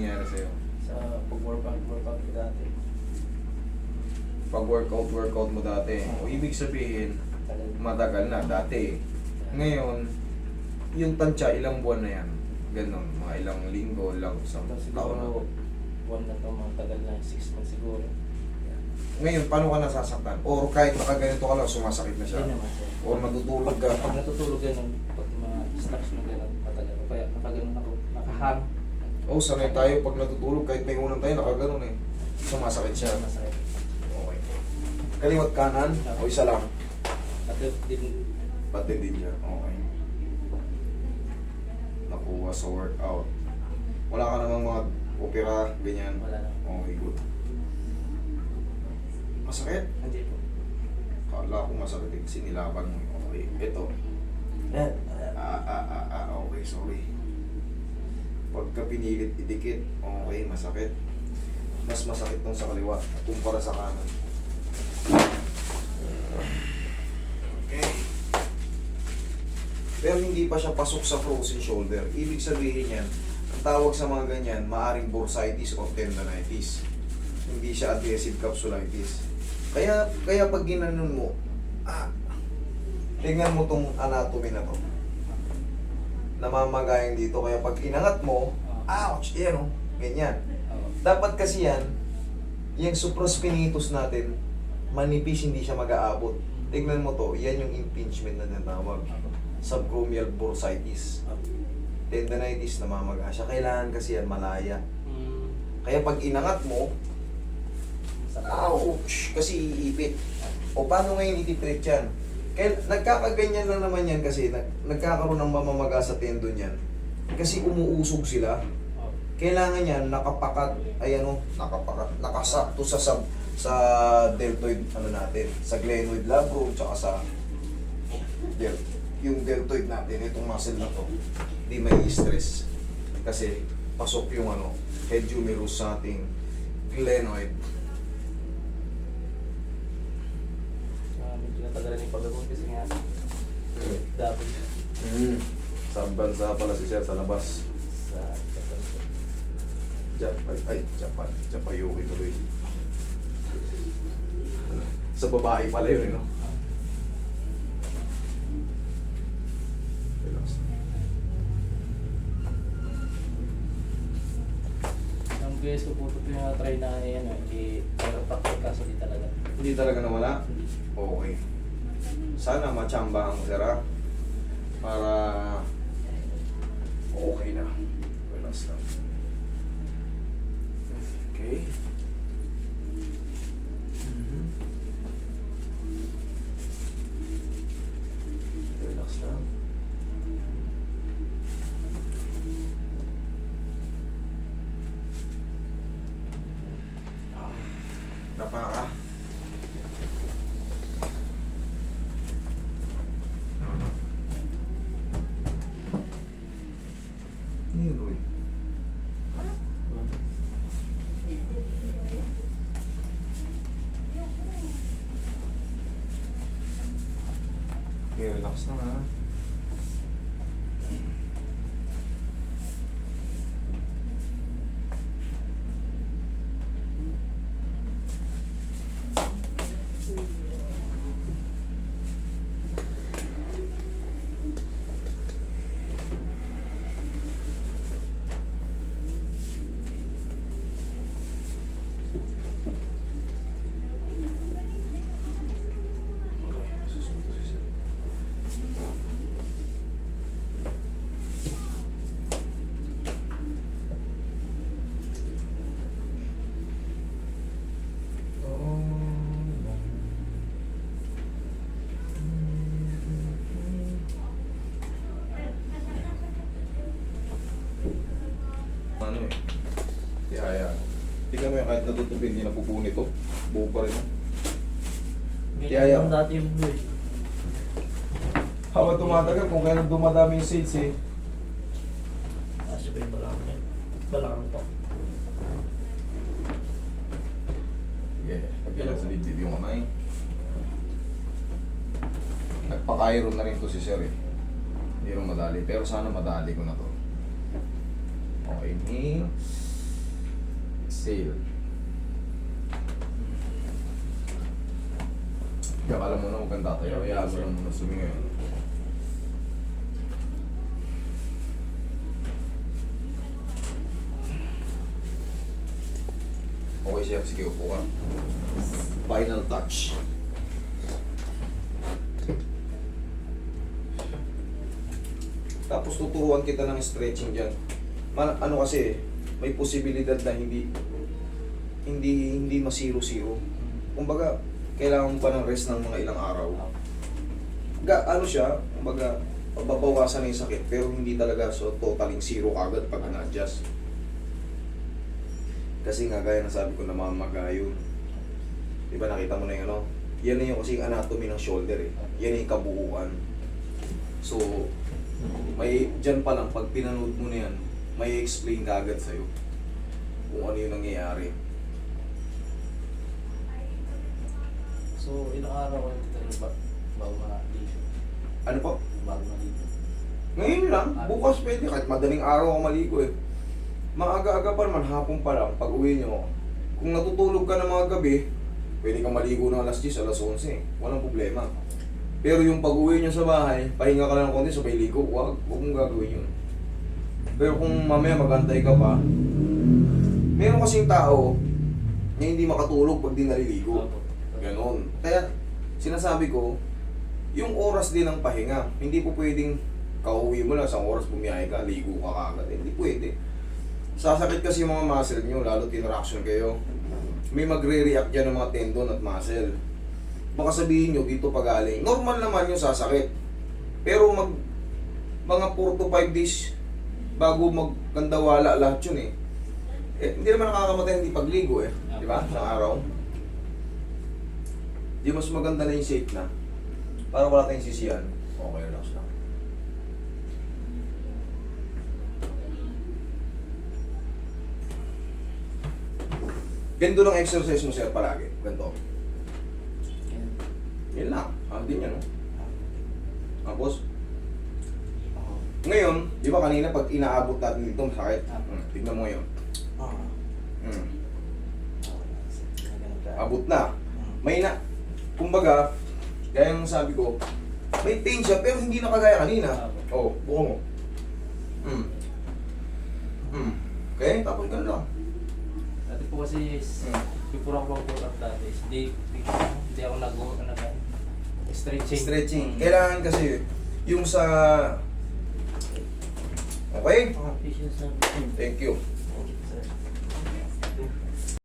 nangyari sa'yo? Sa pag-workout, workout ko dati. Pag workout, mo dati. O ibig sabihin, Tagal. matagal na dati. Ngayon, yung tansya, ilang buwan na yan? Ganon, mga ilang linggo, ilang isang Ito taon na. siguro, buwan na to, mga tagal na, 6 months siguro. Ngayon, paano ka nasasaktan? Or kahit nakaganito ka lang, sumasakit na siya? Hindi naman sir. Or natutulog ka? Pag natutulog ganun, pag mga stocks mo ganun, matagal ko. Kaya nakaganon ako, nakahang. Oo, sanay tayo pag natutulog, kahit may unang tayo, nakaganon eh. Sumasakit siya. Masakit. Okay. Kaliwat kanan, o isa lang? At din, Pati din niya. Okay. Nakuha sa workout. Wala ka namang mga opera, ganyan. wala na. Okay, good. Masakit? Hindi po. Kala ko masakit eh, kasi nilaban mo. Okay, ito. Eh, Ah, ah, ah, ah, okay, sorry. Pagka pinilit idikit, okay, masakit. Mas masakit tong sa kaliwa kumpara sa kanan. Okay. Pero hindi pa siya pasok sa frozen shoulder. Ibig sabihin yan, ang tawag sa mga ganyan, maaring bursitis o tendonitis. Hindi siya adhesive capsulitis. Kaya, kaya pag ginanon mo, ah, tingnan mo tong anatomy na to namamagayan dito. Kaya pag inangat mo, ouch, yan o, ganyan. Oo. Dapat kasi yan, yung supraspinatus natin, manipis, hindi siya mag-aabot. Tignan mo to, yan yung impingement na tinatawag. Subchromial bursitis. Tendonitis, namamaga siya. Kailangan kasi yan malaya. Mm, Kaya pag inangat mo, ouch, kasi iipit. O paano ngayon ititreat yan? Kaya nagkakaganyan lang naman yan kasi nag, nagkakaroon ng mamamaga sa tendon yan. Kasi umuusog sila. Kailangan yan nakapakat, ay ano, nakapakat, nakasakto sa sa, sa deltoid ano natin, sa glenoid labrum tsaka sa del yung deltoid natin, itong muscle na to, hindi may stress. Kasi pasok yung ano, head humerus sa ating glenoid. Ah, medyo natagalan yung paggamot kasi nga, dapat Mm. Sa bansa pala si Sir sa labas. sa Japan. Japan, ay, Japan, Japayuki tuloy. Sa babae pala yun, eh, no? Relax. Ang guys ko po ito yung try na yan, eh, i-chiropractic kaso di talaga. Hindi talaga nawala? Okay. Sana machamba ang sir, ha? Para okay na. Relax lang. Okay. Mhm. Relax lang. Ah, Napaka. Okay, relax na ha. Okay, susunod ko si sir. Ano eh? Tihaya. Tingnan mo yung kahit natutubig, hindi napupunit to. Buo pa rin. oh. Yaya. Ganyan dati yung buhay. Habang tumatagal, kung kailan dumadami yung seeds eh. Kasi ba yung balakang yan? Balakang to. Yeah, pagkailan sa dibdib yung kamay. Nagpa-Cairo na rin to si Sir eh. Hindi rin madali. Pero sana madali ko na to. Okay, inhale. Exhale. Kaya alam mo na huwag kang tatayo. Kaya mo lang muna sumingayon. Okay siya, sige upo ka. Final touch. Tapos tuturuan kita ng stretching dyan. Ma- ano kasi, may posibilidad na hindi hindi hindi masiro-siro. Kumbaga, kailangan pa ng rest ng mga ilang araw. Ga, ano siya, kumbaga, babawasan na yung sakit, pero hindi talaga so totaling zero kagad pag na-adjust. Kasi nga, gaya na sabi ko, namamaga yun. Di ba nakita mo na yung ano? Yan na yung kasi anatomy ng shoulder eh. Yan yung kabuuan. So, may dyan pa lang, pag pinanood mo na yan, may explain ka agad sa'yo kung ano yung nangyayari. So, ilang araw kayo dito rin ba? Bago ma-dito. Ano po? Bago ma-dito. Ngayon lang, bukas pwede, kahit madaling araw ako maligo eh. Maaga-aga pa naman, hapon pa lang, pag uwi nyo, kung natutulog ka ng mga gabi, pwede kang maligo ng alas 10, alas 11, walang problema. Pero yung pag uwi nyo sa bahay, pahinga ka lang ng konti, sabay ligo, wag, wag mong gagawin yun. Pero kung mamaya magantay ka pa, meron kasing tao na hindi makatulog pag di naliligo. Ganon. Kaya, sinasabi ko, yung oras din ng pahinga, hindi po pwedeng kauwi mo lang sa oras bumiyahe ka, ligo ka kagad. Eh, Hindi pwede. Sasakit kasi yung mga muscle nyo, lalo interaction kayo. May magre-react dyan ng mga tendon at muscle. Baka sabihin nyo, dito pagaling. Normal naman yung sasakit. Pero mag, mga 4 to 5 days bago magkandawala lahat yun eh. Eh, hindi naman nakakamatay hindi pagligo eh. Di ba? Sa araw. Di mas maganda na yung safe na. Para wala tayong sisiyan. Okay, relax lang. Ganito lang exercise mo sir palagi. Ganito. Yan lang. Ah, din yan, no? Tapos, ngayon, di ba kanina pag inaabot natin dito, masakit? Hmm, tignan mo ngayon. Hmm. Abot na. May na, kumbaga, gaya ng sabi ko, may pain siya pero hindi na kagaya kanina. Oo, oh, buko mo. Hmm. Hmm. Okay, tapos ganun lang. Dati po kasi, Hmm. before ako mag-work out dati, is di, di, di ako nag-work na nag stretching. Stretching. Mm. Kailangan kasi yung sa... Okay? Service. Thank you.